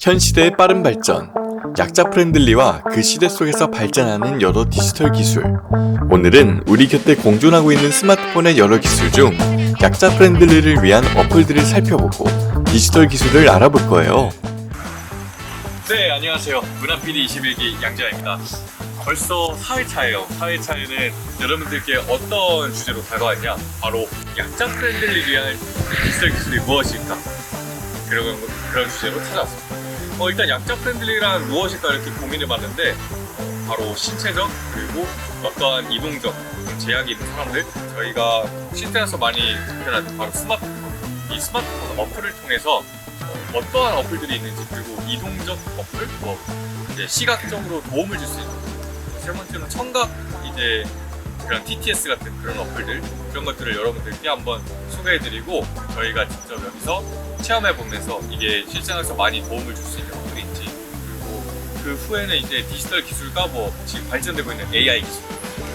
현 시대의 빠른 발전, 약자 프렌들리와 그 시대 속에서 발전하는 여러 디지털 기술. 오늘은 우리 곁에 공존하고 있는 스마트폰의 여러 기술 중 약자 프렌들리를 위한 어플들을 살펴보고 디지털 기술을 알아볼 거예요. 네, 안녕하세요. 문화PD 21기 양재아입니다. 벌써 4회차예요. 4회차에는 여러분들께 어떤 주제로 다가왔냐? 바로 약자 프렌들리 위한 디지털 기술이 무엇일까? 그런, 그런 주제로 찾아왔습니다. 어, 일단 약자 프렌들리란 무엇일까 이렇게 고민해 봤는데 어, 바로 신체적 그리고 어떠한 이동적 제약이 있는 사람들. 저희가 실생활에서 많이 접해하는 바로 스마트폰 이 스마트폰 어플을 통해서 어, 떠한 어플들이 있는지 그리고 이동적 어플 뭐 이제 시각적으로 도움을 줄 수 있는 세 번째로 청각 이제 그런 TTS 같은 그런 어플들 그런 것들을 여러분들께 한번 소개해드리고 저희가 직접 여기서 체험해 보면서 이게 실생활에서 많이 도움을 줄 수 있는 어플인지 그리고 그 후에는 이제 디지털 기술과 뭐 지금 발전되고 있는 AI 기술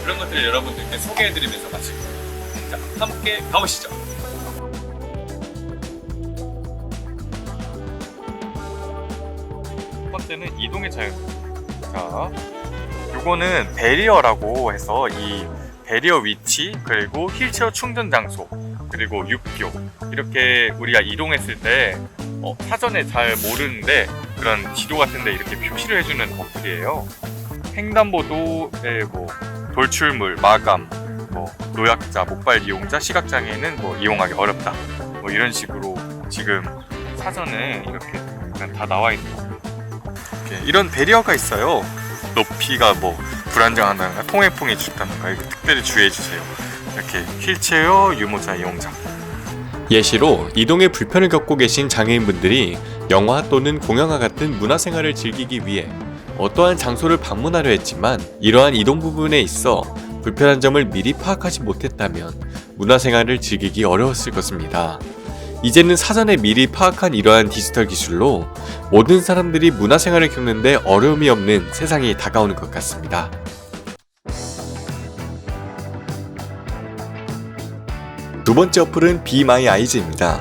그런 것들을 여러분들께 소개해드리면서 거예요. 자, 함께 가보시죠. 첫 번째는 이동의 자유. 자, 요거는 베리어라고 해서 이 베리어 위치 그리고 휠체어 충전 장소 그리고 육교 이렇게 우리가 이동했을 때 어, 사전에 잘 모르는데 그런 지도 같은데 이렇게 표시를 해주는 어플이에요. 횡단보도에 뭐 돌출물, 마감, 뭐 노약자, 목발 이용자, 시각장애인은 뭐 이용하기 어렵다. 뭐 이런 식으로 지금 사전에 이렇게 그냥 다 나와 있는 거. 이렇게 이런 베리어가 있어요. 높이가 뭐 불안정하다든가 통행풍이 춥다든가 이거 특별히 주의해 주세요. 이렇게 휠체어 유모차 이용자. 예시로 이동에 불편을 겪고 계신 장애인분들이 영화 또는 공연과 같은 문화생활을 즐기기 위해 어떠한 장소를 방문하려 했지만 이러한 이동 부분에 있어 불편한 점을 미리 파악하지 못했다면 문화생활을 즐기기 어려웠을 것입니다. 이제는 사전에 미리 파악한 이러한 디지털 기술로 모든 사람들이 문화생활을 겪는데 어려움이 없는 세상이 다가오는 것 같습니다. 두 번째 어플은 Be My Eyes입니다.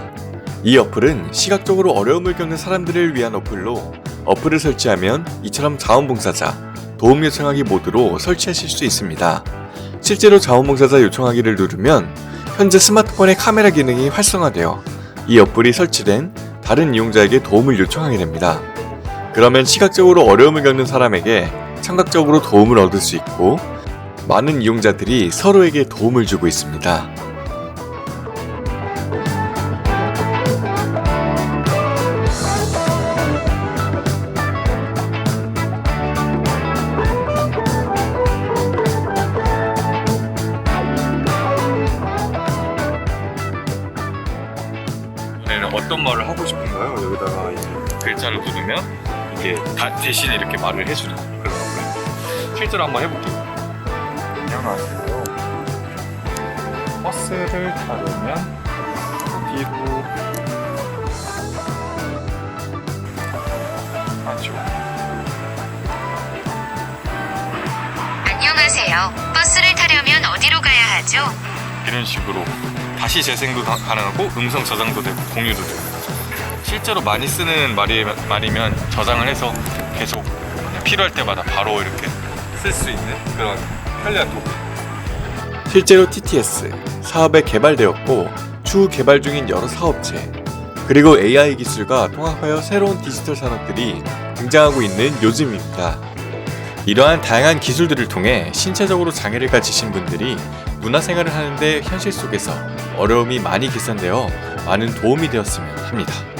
이 어플은 시각적으로 어려움을 겪는 사람들을 위한 어플로 어플을 설치하면 이처럼 자원봉사자, 도움 요청하기 모드로 설치하실 수 있습니다. 실제로 자원봉사자 요청하기를 누르면 현재 스마트폰의 카메라 기능이 활성화되어 이 어플이 설치된 다른 이용자에게 도움을 요청하게 됩니다. 그러면 시각적으로 어려움을 겪는 사람에게 청각적으로 도움을 얻을 수 있고 많은 이용자들이 서로에게 도움을 주고 있습니다. 어떤 말을 하고 싶은가요? 여기다가 이제 글자를 누르면 이게 다 대신 이렇게 말을 해주는 그런 거고요. 실제로 한번 해볼게요. 안녕하세요. 버스를 타려면 어디로 가죠? 안녕하세요. 버스를 타려면 어디로 가야 하죠? 이런 식으로 다시 재생도 가- 가능하고 음성 저장도 되고 공유도 되고 실제로 많이 쓰는 말이, 말이면 저장을 해서 계속 필요할 때마다 바로 이렇게 쓸 수 있는 그런 편리한 도구 실제로 TTS 사업에 개발되었고 추후 개발 중인 여러 사업체 그리고 AI 기술과 통합하여 새로운 디지털 산업들이 등장하고 있는 요즘입니다. 이러한 다양한 기술들을 통해 신체적으로 장애를 가지신 분들이 문화생활을 하는데 현실 속에서 어려움이 많이 개선되어 많은 도움이 되었으면 합니다.